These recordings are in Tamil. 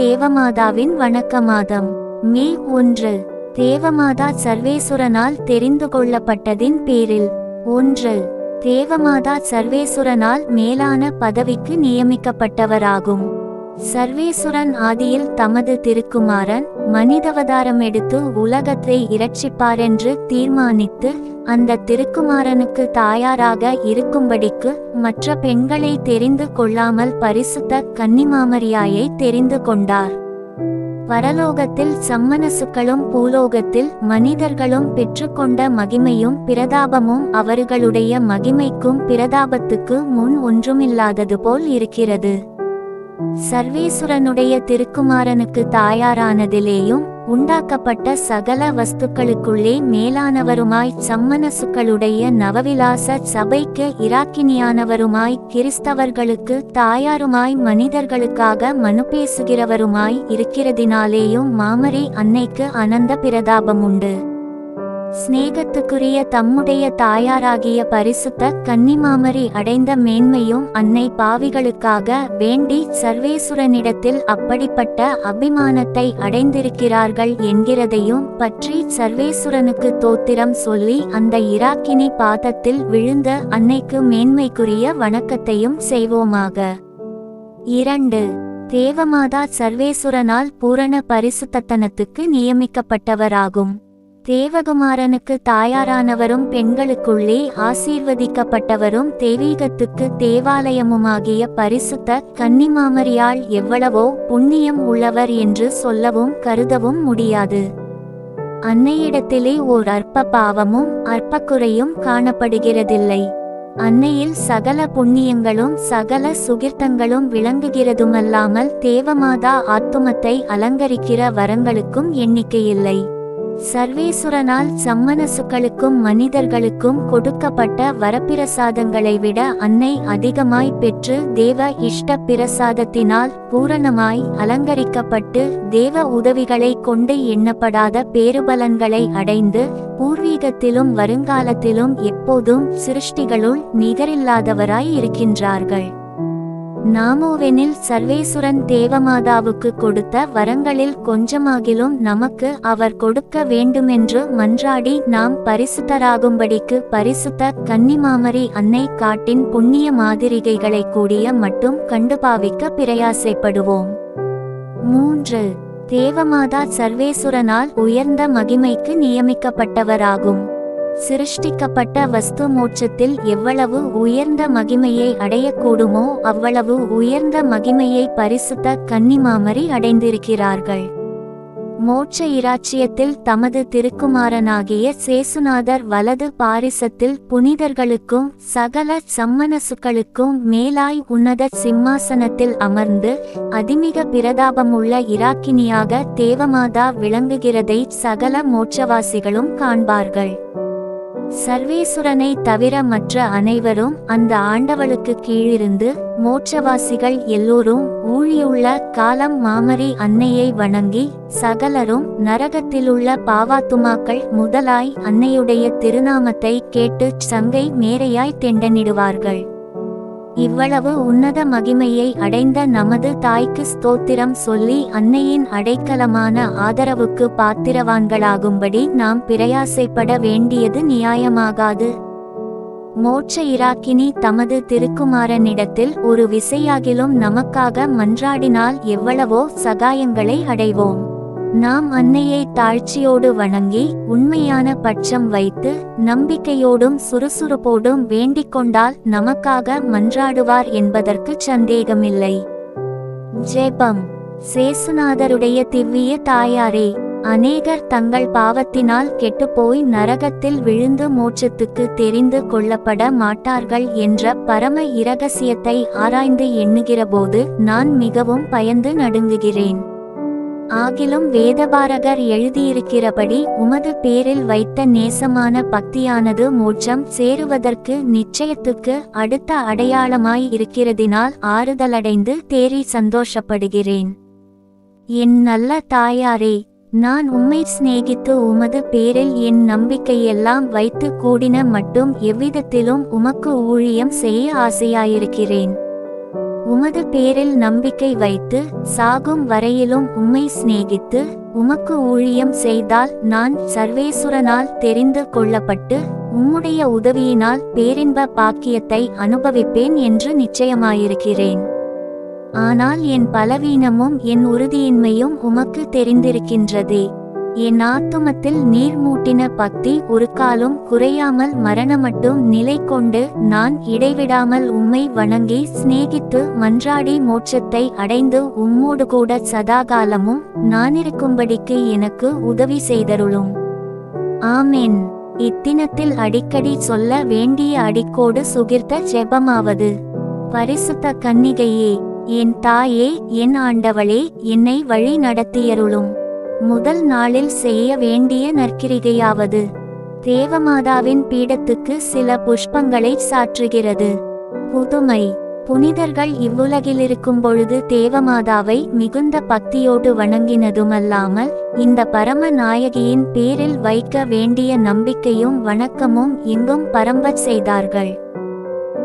தேவமாதாவின் வணக்க மாதம் மே ஒன்று. தேவமாதா சர்வேசுரனால் தெரிந்து கொள்ளப்பட்டதின் பேரில். ஒன்று. தேவமாதா சர்வேசுரனால் மேலான பதவிக்கு நியமிக்கப்பட்டவராகும். சர்வேசுரன் ஆதியில் தமது திருக்குமாரன் மனிதவதாரம் எடுத்து உலகத்தை இரட்சிப்பாரென்று தீர்மானித்து அந்த திருக்குமாரனுக்கு தாயாராக இருக்கும்படிக்கு மற்ற பெண்களை தெரிந்து கொள்ளாமல் பரிசுத்த கன்னிமாமரியாயை தெரிந்து கொண்டார். பரலோகத்தில் சம்மனசுக்களும் பூலோகத்தில் மனிதர்களும் பெற்றுக்கொண்ட மகிமையும் பிரதாபமும் அவர்களுடைய மகிமைக்கும் பிரதாபத்துக்கு முன் ஒன்றுமில்லாதது போல் இருக்கிறது. சர்வேசுரனுடைய திருக்குமாரனுக்கு தாயாரானதிலேயும் உண்டாக்கப்பட்ட சகல வஸ்துக்களுக்குள்ளே மேலானவருமாய் சம்மனசுக்களுடைய நவவிலாச சபைக்கு இராக்கினியானவருமாய் கிறிஸ்தவர்களுக்கு தாயாருமாய் மனிதர்களுக்காக மனு பேசுகிறவருமாய் இருக்கிறதினாலேயும் மாமரி அன்னைக்கு அனந்த பிரதாபமுண்டு. சிநேகத்துக்குரிய தம்முடைய தாயாராகிய பரிசுத்த கன்னிமாமரி அடைந்த மேன்மையும் அன்னை பாவிகளுக்காக வேண்டி சர்வேசுரனிடத்தில் அப்படிப்பட்ட அபிமானத்தை அடைந்திருக்கிறார்கள் என்கிறதையும் பற்றி சர்வேசுரனுக்கு தோத்திரம் சொல்லி அந்த இராக்கினி பாதத்தில் விழுந்த அன்னைக்கு மேன்மைக்குரிய வணக்கத்தையும் செய்வோமாக. இரண்டு தேவமாதா சர்வேசுரனால் பூரண பரிசுத்தத்தனத்துக்கு நியமிக்கப்பட்டவராகும். தேவகுமாரனுக்கு தாயாரானவரும் பெண்களுக்குள்ளே ஆசீர்வதிக்கப்பட்டவரும் தெய்வீகத்துக்கு தேவாலயமுமாகிய பரிசுத்த கன்னிமாமரியால் எவ்வளவோ புண்ணியம் உள்ளவர் என்று சொல்லவும் கருதவும் முடியாது. அன்னையிடத்திலே ஓர் அற்ப பாவமும் அற்பக்குறையும் காணப்படுகிறதில்லை. அன்னையில் சகல புண்ணியங்களும் சகல சுகிர்த்தங்களும் விளங்குகிறதுமல்லாமல் தேவமாதா ஆத்துமத்தை அலங்கரிக்கிற வரங்களுக்கும் எண்ணிக்கையில்லை. சர்வேசுரனால் சம்மனசுக்களுக்கும் மனிதர்களுக்கும் கொடுக்கப்பட்ட வரப்பிரசாதங்களை விட அன்னை அதிகமாய் பெற்று தேவ இஷ்ட பிரசாதத்தினால் பூரணமாய் அலங்கரிக்கப்பட்டு தேவ உதவிகளை கொண்டு எண்ணப்படாத பேருபலன்களை அடைந்து பூர்வீகத்திலும் வருங்காலத்திலும் எப்போதும் சிருஷ்டிகளுள் நிகரில்லாதவராய் இருக்கின்றார்கள். நாமோவெனில் சர்வேசுரன் தேவமாதாவுக்கு கொடுத்த வரங்களில் கொஞ்சமாகிலும் நமக்கு அவர் கொடுக்க வேண்டுமென்று மன்றாடி நாம் பரிசுத்தராகும்படிக்கு பரிசுத்த கன்னிமாமரி அன்னை காட்டின் புண்ணிய மாதிரிகைகளை கூடிய மட்டும் கண்டுபாவிக்க பிரயாசைப்படுவோம். மூன்று. தேவமாதா சர்வேசுரனால் உயர்ந்த மகிமைக்கு நியமிக்கப்பட்டவராகும். சிருஷ்டிக்கப்பட்ட வஸ்து மோட்சத்தில் எவ்வளவு உயர்ந்த மகிமையை அடையக்கூடுமோ அவ்வளவு உயர்ந்த மகிமையை பரிசுத்த கன்னிமாமரி அடைந்திருக்கிறார்கள். மோட்ச இராச்சியத்தில் தமது திருக்குமாரனாகிய சேசுநாதர் வலது பாரிசத்தில் புனிதர்களுக்கும் சகல சம்மனசுக்களுக்கும் மேலாய் உன்னத சிம்மாசனத்தில் அமர்ந்து அதிமிக பிரதாபமுள்ள இராக்கினியாக தேவமாதா விளங்குகிறதை சகல மோட்சவாசிகளும் காண்பார்கள். சர்வேசுரனை தவிர மற்ற அனைவரும் அந்த ஆண்டவளுக்கு கீழிருந்து மோட்சவாசிகள் எல்லோரும் ஊழியுள்ள காலம் மாமரி அன்னையை வணங்கி சகலரும் நரகத்திலுள்ள பாவாத்துமாக்கள் முதலாய் அன்னையுடைய திருநாமத்தை கேட்டு சங்கை மேரையாய் தெண்டனிடுவார்கள். இவ்வளவு உன்னத மகிமையை அடைந்த நமது தாய்க்கு ஸ்தோத்திரம் சொல்லி அன்னையின் அடைக்கலமான ஆதரவுக்கு பாத்திரவான்களாகும்படி நாம் பிரயாசைப்பட வேண்டியது நியாயமாகாது. மோட்ச இராக்கினி தமது திருக்குமாரனிடத்தில் ஒரு விசையாகிலும் நமக்காக மன்றாடினால் எவ்வளவோ சகாயங்களை அடைவோம். நாம் அன்னையை தாழ்ச்சியோடு வணங்கி உண்மையான பட்சம் வைத்து நம்பிக்கையோடும் சுறுசுறுப்போடும் வேண்டிக் கொண்டால் நமக்காக மன்றாடுவார் என்பதற்கு சந்தேகமில்லை. ஜெபம். சேசுநாதருடைய திவ்விய தாயாரே அநேகர் தங்கள் பாவத்தினால் கெட்டுப்போய் நரகத்தில் விழுந்து மோட்சத்துக்கு தெரிந்து கொள்ளப்பட மாட்டார்கள் என்ற பரம இரகசியத்தை ஆராய்ந்து எண்ணுகிறபோது நான் மிகவும் பயந்து நடுங்குகிறேன். ஆகிலும் வேதபாரகர் எழுதியிருக்கிறபடி உமது பேரில் வைத்த நேசமான பக்தியானது மோட்சம் சேருவதற்கு நிச்சயத்துக்கு அடுத்த அடையாளமாய் இருக்கிறதினால் ஆறுதலடைந்து தேறி சந்தோஷப்படுகிறேன். என் நல்ல தாயாரே நான் உம்மை சிநேகித்து உமது பேரில் என் நம்பிக்கையெல்லாம் வைத்து கூடின மட்டும் எவ்விதத்திலும் உமக்கு ஊழியம் செய்ய ஆசையாயிருக்கிறேன். உமது பேரில் நம்பிக்கை வைத்து சாகும் வரையிலும் உம்மை சிநேகித்து உமக்கு ஊழியம் செய்தால் நான் சர்வேசுரனால் தெரிந்து கொள்ளப்பட்டு உம்முடைய உதவியினால் பேரின்ப பாக்கியத்தை அனுபவிப்பேன் என்று நிச்சயமாயிருக்கிறேன். ஆனால் என் பலவீனமும் என் உறுதியின்மையும் உமக்கு தெரிந்திருக்கின்றதே. என் ஆத்துமத்தில் நீர் மூட்டின பக்தி ஒரு காலும் குறையாமல் மரணமட்டும் நிலை கொண்டு நான் இடைவிடாமல் உம்மை வணங்கி சிநேகித்து மன்றாடி மோட்சத்தை அடைந்து உம்மோடு கூட சதாகாலமும் நானிருக்கும்படிக்கு எனக்கு உதவி செய்தருளும். ஆமென். இத்தினத்தில் அடிக்கடி சொல்ல வேண்டிய அடிக்கோடு சுகிர்த்த ஜெபமாவது பரிசுத்த கன்னிகையே என் தாயே என் ஆண்டவளே என்னை வழி நடத்தியருளும் முதல் நாளில் செய்ய வேண்டிய நற்கிரிகையாவது தேவமாதாவின் பீடத்துக்கு சில புஷ்பங்களை சாற்றுகிறது. புதுமை. புனிதர்கள் இவ்வுலகிலிருக்கும் பொழுது தேவமாதாவை மிகுந்த பக்தியோடு வணங்கினதுமல்லாமல் இந்த பரம நாயகியின் பேரில் வைக்க வேண்டிய நம்பிக்கையும் வணக்கமும் இங்கும் பரம்பச் செய்தார்கள்.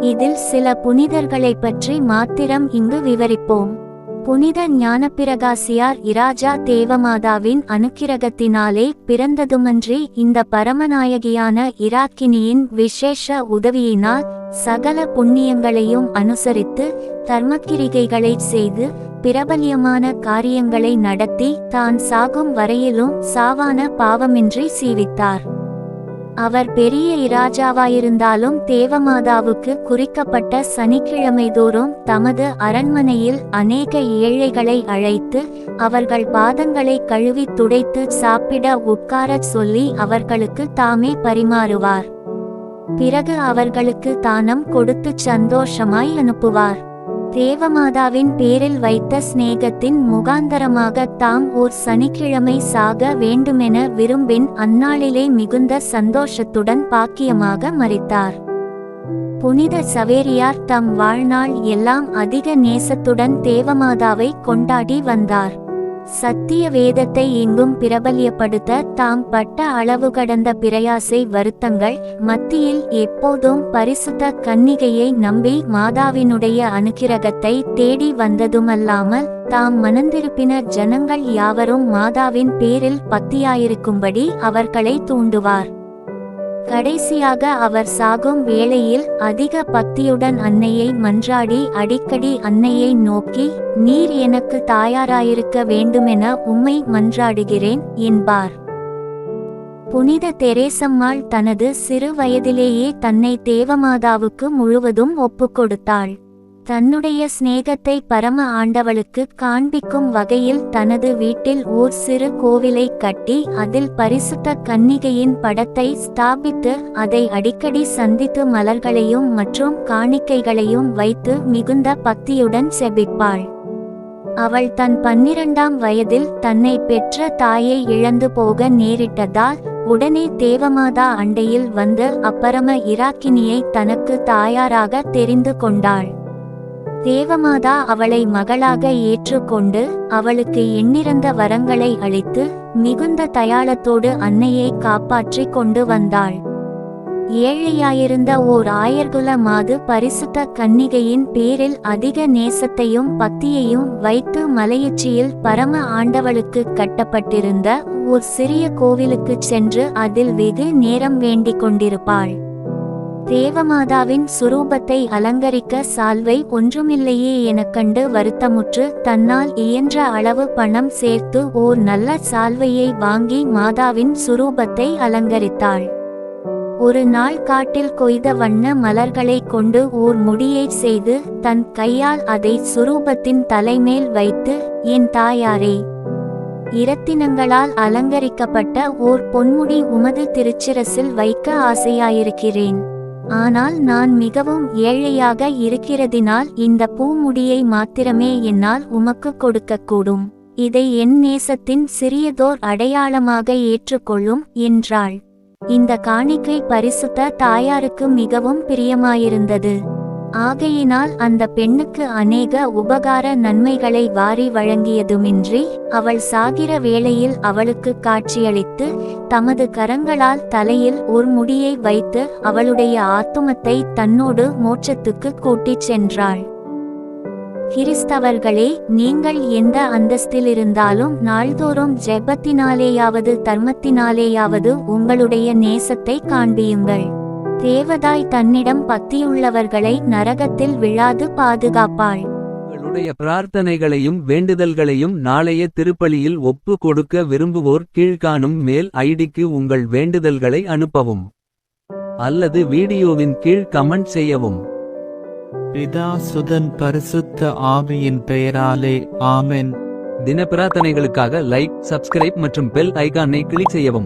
இதில் சில புனிதர்களைப் பற்றி மாத்திரம் இங்கு விவரிப்போம். புனித ஞானப்பிரகாசியார் இராஜா தேவமாதாவின் அனுக்கிரகத்தினாலே பிறந்ததுமன்றி இந்த பரமநாயகியான இராக்கினியின் விசேஷ உதவியினால் சகல புண்ணியங்களையும் அனுசரித்து தர்மக்கிரிகைகளை செய்து பிரபல்யமான காரியங்களை நடத்தி தான் சாகும் வரையிலும் சாவான பாவமின்றி சீவித்தார். அவர் பெரிய இராஜாவாயிருந்தாலும் தேவமாதாவுக்கு குறிக்கப்பட்ட சனிக்கிழமை தோறும் தமது அரண்மனையில் அநேக ஏழைகளை அழைத்து அவர்கள் பாதங்களை கழுவி துடைத்து சாப்பிட உட்காரச் சொல்லி அவர்களுக்கு தாமே பரிமாறுவார். பிறகு அவர்களுக்கு தானம் கொடுத்து சந்தோஷமாய் அனுப்புவார். தேவமாதாவின் பேரில் வைத்த சிநேகத்தின் முகாந்தரமாக தாம் ஓர் சனிக்கிழமை சாக வேண்டுமென விரும்பின் அந்நாளிலே மிகுந்த சந்தோஷத்துடன் பாக்கியமாக மறித்தார் புனித சவேரியார் தம் வாழ்நாள் எல்லாம் அதிக நேசத்துடன் தேவமாதாவை கொண்டாடி வந்தார். சத்திய வேதத்தை எங்கும் பிரபல்யப்படுத்த தாம் பட்ட அளவு கடந்த பிரயாசை வருத்தங்கள் மத்தியில் எப்போதும் பரிசுத்த கன்னிகையை நம்பி மாதாவினுடைய அனுக்கிரகத்தை தேடி வந்ததுமல்லாமல் தாம் மனந்திருப்பின ஜனங்கள் யாவரும் மாதாவின் பேரில் பக்தியாயிருக்கும்படி அவர்களை தூண்டுவார். கடைசியாக அவர் சாகும் வேளையில் அதிக பக்தியுடன் அன்னையை மன்றாடி அடிக்கடி அன்னையை நோக்கி நீர் எனக்கு தாயாராயிருக்க வேண்டுமென உம்மை மன்றாடுகிறேன் என்பார். புனித தெரேசம்மாள் தனது சிறு வயதிலேயே தன்னை தேவமாதாவுக்கு முழுவதும் ஒப்புக்கொடுத்தாள். தன்னுடைய சிநேகத்தை பரம ஆண்டவளுக்கு காண்பிக்கும் வகையில் தனது வீட்டில் ஓர் சிறு கோவிலை கட்டி அதில் பரிசுத்த கன்னிகையின் படத்தை ஸ்தாபித்து அதை அடிக்கடி சந்தித்து மலர்களையும் மற்றும் காணிக்கைகளையும் வைத்து மிகுந்த பக்தியுடன் செபிப்பாள். அவள் தன் பன்னிரண்டாம் வயதில் தன்னை பெற்ற தாயை இழந்து போக நேரிட்டதால் உடனே தேவமாதா அண்டையில் வந்து அப்பரம இராக்கினியை தனக்கு தாயாராக தெரிந்து கொண்டாள். தேவமாதா அவளை மகளாக ஏற்றுக்கொண்டு அவளுக்கு எண்ணிறந்த வரங்களை அளித்து மிகுந்த தயாளத்தோடு அன்னையை காப்பாற்றிக் கொண்டு வந்தாள். ஏழையாயிருந்த ஓர் ஆயர்குல மாது பரிசுத்த கன்னிகையின் பேரில் அதிக நேசத்தையும் பக்தியையும் வைத்து மலையுச்சியில் பரம ஆண்டவளுக்கு கட்டப்பட்டிருந்த ஓர் சிறிய கோவிலுக்குச் சென்று அதில் வெகு நேரம் வேண்டிக் கொண்டிருப்பாள். தேவமாதாவின் சுரூபத்தை அலங்கரிக்க சால்வை ஒன்றுமில்லையே எனக் கண்டு வருத்தமுற்று தன்னால் இயன்ற அளவு பணம் சேர்த்து ஓர் நல்ல சால்வையை வாங்கி மாதாவின் சுரூபத்தை அலங்கரித்தாள். ஒரு நாள் காட்டில் கொய்த வண்ண மலர்களை கொண்டு ஓர் முடியை செய்து தன் கையால் அதை சுரூபத்தின் தலைமேல் வைத்து என் தாயாரே இரத்தினங்களால் அலங்கரிக்கப்பட்ட ஓர் பொன்முடி உமது திருச்சிரசில் வைக்க ஆசையாயிருக்கிறேன். ஆனால் நான் மிகவும் ஏழையாக இருக்கிறதினால் இந்த பூமுடியை மாத்திரமே என்னால் உமக்கு கொடுக்கக்கூடும். இதை என் நேசத்தின் சிறியதோர் அடையாளமாக ஏற்றுக்கொள்ளும் என்றாள். இந்த காணிக்கை பரிசுத்த தாயாருக்கு மிகவும் பிரியமாயிருந்தது. ஆகையினால் அந்த பெண்ணுக்கு அநேக உபகார நன்மைகளை வாரி வழங்கியதுமின்றி அவள் சாகிற வேளையில் அவளுக்கு காட்சியளித்து தமது கரங்களால் தலையில் ஒரு முடியை வைத்து அவளுடைய ஆத்துமத்தை தன்னோடு மோட்சத்துக்கு கூட்டிச் சென்றாள். கிறிஸ்தவர்களே நீங்கள் எந்த அந்தஸ்திலிருந்தாலும் நாள்தோறும் ஜெபத்தினாலேயாவது தர்மத்தினாலேயாவது உங்களுடைய நேசத்தை காண்பியுங்கள். தேவதாய் தன்னிடம் பத்தியுள்ளவர்களை நரகத்தில் விழாது பாதுகாப்பாள். உங்களுடைய பிரார்த்தனைகளையும் வேண்டுதல்களையும் நாளைய திருப்பலியில் ஒப்பு கொடுக்க விரும்புவோர் கீழ்காணும் மேல் ஐடிக்கு உங்கள் வேண்டுதல்களை அனுப்பவும். அல்லது வீடியோவின் கீழ் கமெண்ட் செய்யவும். பிதா சுதன் பரிசுத்த ஆவியின் பெயராலே ஆமென். தின பிரார்த்தனைகளுக்காக லைக் சப்ஸ்கிரைப் மற்றும் பெல் ஐகானை கிளிக் செய்யவும்.